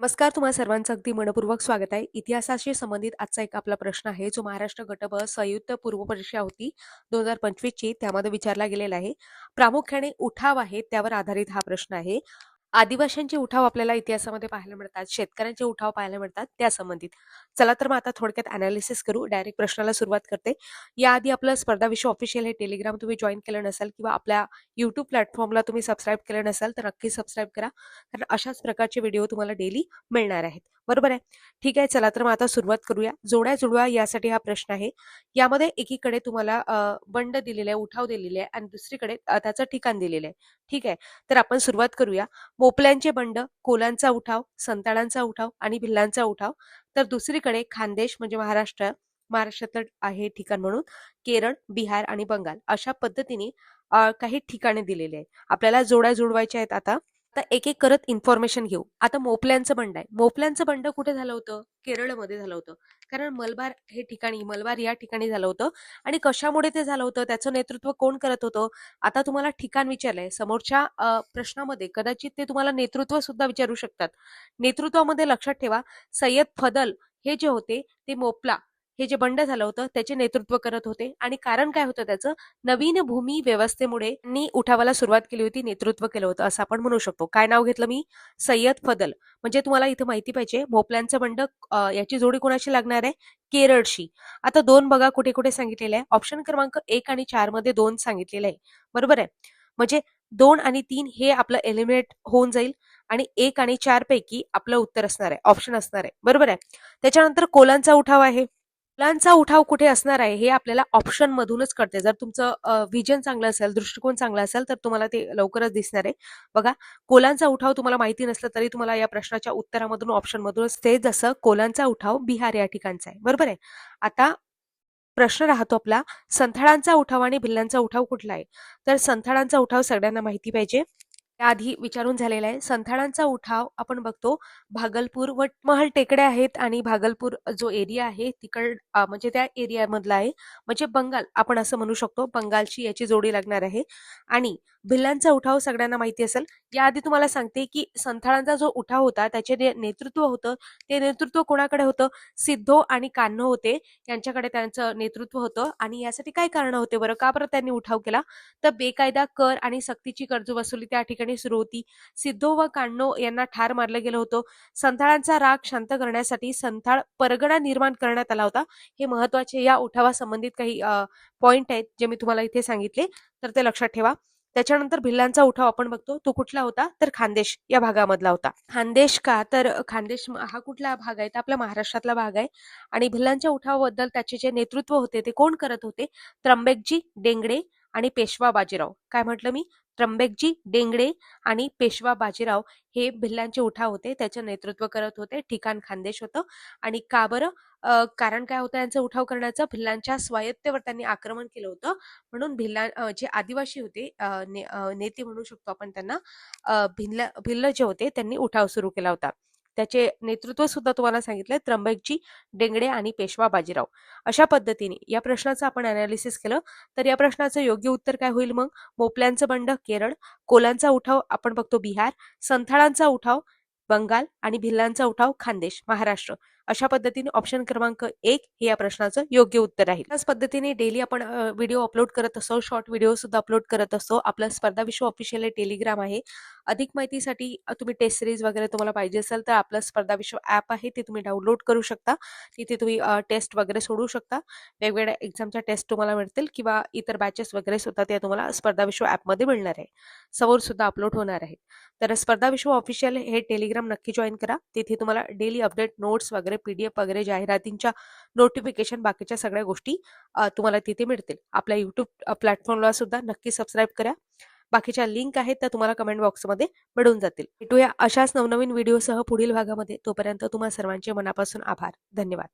नमस्कार तुम्हा सर्वांचं अगदी मनपूर्वक स्वागत आहे. इतिहासाशी संबंधित आजचा एक आपला प्रश्न आहे. जो महाराष्ट्र गट संयुक्त पूर्व परीक्षा होती दोन हजार पंचवीसची त्यामध्ये विचारला गेलेला आहे. प्रामुख्याने उठाव आहे त्यावर आधारित हा प्रश्न आहे. आदिवासींचे उठाव आपल्याला इतिहासामध्ये पाहायला मिळतात शेतकऱ्यांचे उठाव पाहायला मिळतात त्या संबंधित चला तर मग आता थोडक्यात अनालिसिस करू. डायरेक्ट प्रश्नाला सुरुवात करते. याआधी आपलं स्पर्धा विषय ऑफिशियल हे टेलिग्राम तुम्ही जॉईन केलं नसाल किंवा आपल्या युट्यूब प्लॅटफॉर्मला तुम्ही सबस्क्राईब केलं नसाल तर नक्की सबस्क्राईब करा. कारण अशाच प्रकारचे व्हिडिओ तुम्हाला डेली मिळणार आहेत. बरोबर आहे. ठीक आहे चला तर मग आता सुरुवात करूया. जोड्या जुळवा यासाठी हा प्रश्न आहे. यामध्ये एकीकडे तुम्हाला बंड दिलेले आहे उठाव दिलेले आहे आणि दुसरीकडे त्याचं ठिकाण दिलेलं आहे. ठीक आहे? तर आपण सुरुवात करूया. मोपल्यांचे बंड कोलांचा उठाव संताळांचा उठाव आणि भिल्लांचा उठाव. तर दुसरीकडे खानदेश म्हणजे महाराष्ट्र महाराष्ट्रातलं आहे ठिकाण म्हणून. केरळ बिहार आणि बंगाल अशा पद्धतीने काही ठिकाणे दिलेली आहेत. आपल्याला जोड्या जुळवायच्या आहेत आता. आता एक एक करत इन्फॉर्मेशन घेऊ. आता मोपल्यांचं बंड आहे. मोपल्यांचं बंड कुठे झालं होतं? केरळमध्ये झालं होतं. कारण मलबार हे ठिकाणी मलबार या ठिकाणी झालं होतं. आणि कशामुळे ते झालं होतं? त्याचं नेतृत्व कोण करत होतं? आता तुम्हाला ठिकाण विचारलंय. समोरच्या प्रश्नामध्ये कदाचित ते तुम्हाला नेतृत्व सुद्धा विचारू शकतात. नेतृत्वामध्ये लक्षात ठेवा. सय्यद फदल हे जे होते ते मोपला हे जे बंड झालं होतं त्याचे नेतृत्व करत होते. आणि कारण काय होतं त्याचं? नवीन भूमी व्यवस्थेमुळे त्यांनी उठावाला सुरुवात केली होती नेतृत्व केलं होतं असं आपण म्हणू शकतो. काय नाव घेतलं मी? सय्यद फदल. म्हणजे तुम्हाला इथं माहिती पाहिजे मोपल्यांचं बंड याची जोडी कोणाशी लागणार आहे? केरळशी. आता दोन बघा कुठे कुठे सांगितलेलं आहे. ऑप्शन क्रमांक एक आणि चारमध्ये दोन सांगितलेलं आहे. बरोबर आहे? म्हणजे दोन आणि तीन हे आपलं एलिमिनेट होऊन जाईल आणि एक आणि चार पैकी आपलं उत्तर असणार आहे. ऑप्शन असणार आहे. बरोबर आहे? त्याच्यानंतर कोलांचा उठाव आहे. कोलांचा उठाव कुठे असणार आहे हे आपल्याला ऑप्शन मधूनच कळते जर तुमचं विजन चांगलं असेल दृष्टिकोन चांगला असेल तर तुम्हाला ते लवकरच दिसणार आहे. बघा कोलांचा उठाव तुम्हाला माहिती नसलं तरी तुम्हाला या प्रश्नाच्या उत्तरामधून ऑप्शन मधूनच ते जसं कोलांचा उठाव बिहार या ठिकाणचा आहे. बरोबर आहे? आता प्रश्न राहतो आपला संथाळांचा उठाव आणि भिल्लांचा उठाव कुठला आहे? तर संथाळांचा उठाव सगळ्यांना माहिती पाहिजे. त्याआधी विचारून झालेला आहे. संथाळांचा उठाव आपण बघतो भागलपूर वटमहाल टेकडे आहेत आणि भागलपूर जो एरिया आहे तिकड म्हणजे त्या एरियामधला आहे. म्हणजे बंगाल आपण असं म्हणू शकतो बंगालची याची जोडी लागणार आहे. आणि भिल्लांचा उठाव सगळ्यांना माहिती असेल. याआधी तुम्हाला सांगते की संथाळांचा जो उठाव होता त्याचे जे नेतृत्व होतं ते नेतृत्व कोणाकडे होतं? सिद्धो आणि कान्हो होते. यांच्याकडे त्यांचं नेतृत्व होतं. आणि यासाठी काय कारण होते बरं? का बरं त्यांनी उठाव केला? तर बेकायदा कर आणि सक्तीची कर्ज वसुली त्या ठिकाणी सुरू होती. सिद्धो व कान्हो यांना ठार मारलं गेलं होतं. संथाळांचा राग शांत करण्यासाठी संथाळ परगणा निर्माण करण्यात आला होता. हे महत्त्वाचे या उठावासंबंधित काही पॉइंट आहेत जे मी तुम्हाला इथे सांगितले. तर ते लक्षात ठेवा. त्याच्यानंतर भिल्लांचा उठाव आपण बघतो. तो कुठला होता? तर खानदेश या भागामधला होता. खानदेश का? तर खानदेश हा कुठला भाग आहे? तर आपला महाराष्ट्रातला भाग आहे. आणि भिल्लांच्या उठावाबद्दल त्याचे जे नेतृत्व होते ते कोण करत होते? त्र्यंबकजी डेंगडे आणि पेशवा बाजीराव. काय म्हटलं मी? त्र्यंबकजी डेंगडे आणि पेशवा बाजीराव हे भिल्लांचे उठाव होते. त्याचं नेतृत्व करत होते. ठिकाण खानदेश होतं. आणि का बरं? कारण काय होतं यांचा उठाव करण्याचं? भिल्लांच्या स्वायत्तेवर त्यांनी आक्रमण केलं होतं. म्हणून भिल्ला जे आदिवासी होते ने- नेते म्हणू शकतो आपण त्यांना भिल्ल भिल्ल जे होते त्यांनी उठाव सुरू केला होता. त्याचे नेतृत्व सुद्धा तुम्हाला सांगितलंय त्र्यंबकजी डेंगडे आणि पेशवा बाजीराव. अशा पद्धतीने या प्रश्नाचं आपण अनालिसिस केलं. तर या प्रश्नाचं योग्य उत्तर काय होईल मग? मोपल्यांचं बंड केरळ. कोलांचा उठाव आपण बघतो बिहार. संथाळांचा उठाव बंगाल. आणि भिल्लांचा उठाव खानदेश महाराष्ट्र. अशा पद्धतीने ऑप्शन क्रमांक एक हे या प्रश्नाचं योग्य उत्तर आहे त्याच पद्धतीने डेली आपण व्हिडिओ अपलोड करत असतो शॉर्ट व्हिडिओ सुद्धा अपलोड करत असतो आपला स्पर्धा विश्व ऑफिशियल टेलिग्राम आहे. अधिक माहितीसाठी तुम्ही टेस्ट सिरीज वगैरे तुम्हाला पाहिजे असेल तर आपलं स्पर्धा विश्व ॲप आहे ते तुम्ही डाउनलोड करू शकता. तिथे तुम्ही टेस्ट वगैरे सोडू शकता. वेगवेगळ्या एक्झामच्या टेस्ट तुम्हाला मिळतील किंवा इतर बॅचेस वगैरे सुद्धा त्या तुम्हाला स्पर्धा विश्व ॲपमध्ये मिळणार आहे. समोर सुद्धा अपलोड होणार आहे. तर स्पर्धा विश्व ऑफिशियल हे टेलिग्राम नक्की जॉईन करा. तिथे तुम्हाला डेली अपडेट नोट्स वगैरे पीडीएफ वगैरे जाहिरातींच्या नोटिफिकेशन बाकीच्या सगळ्या गोष्टी तुम्हाला तिथे मिळतील. आपल्या युट्यूब प्लॅटफॉर्मला सुद्धा नक्की सबस्क्राईब करा. बाकीच्या लिंक आहेत त्या तुम्हाला कमेंट बॉक्समध्ये मिळून जातील. भेटूया अशाच नवनवीन व्हिडिओसह पुढील भागामध्ये. तोपर्यंत तुम्हा सर्वांचे मनापासून आभार. धन्यवाद.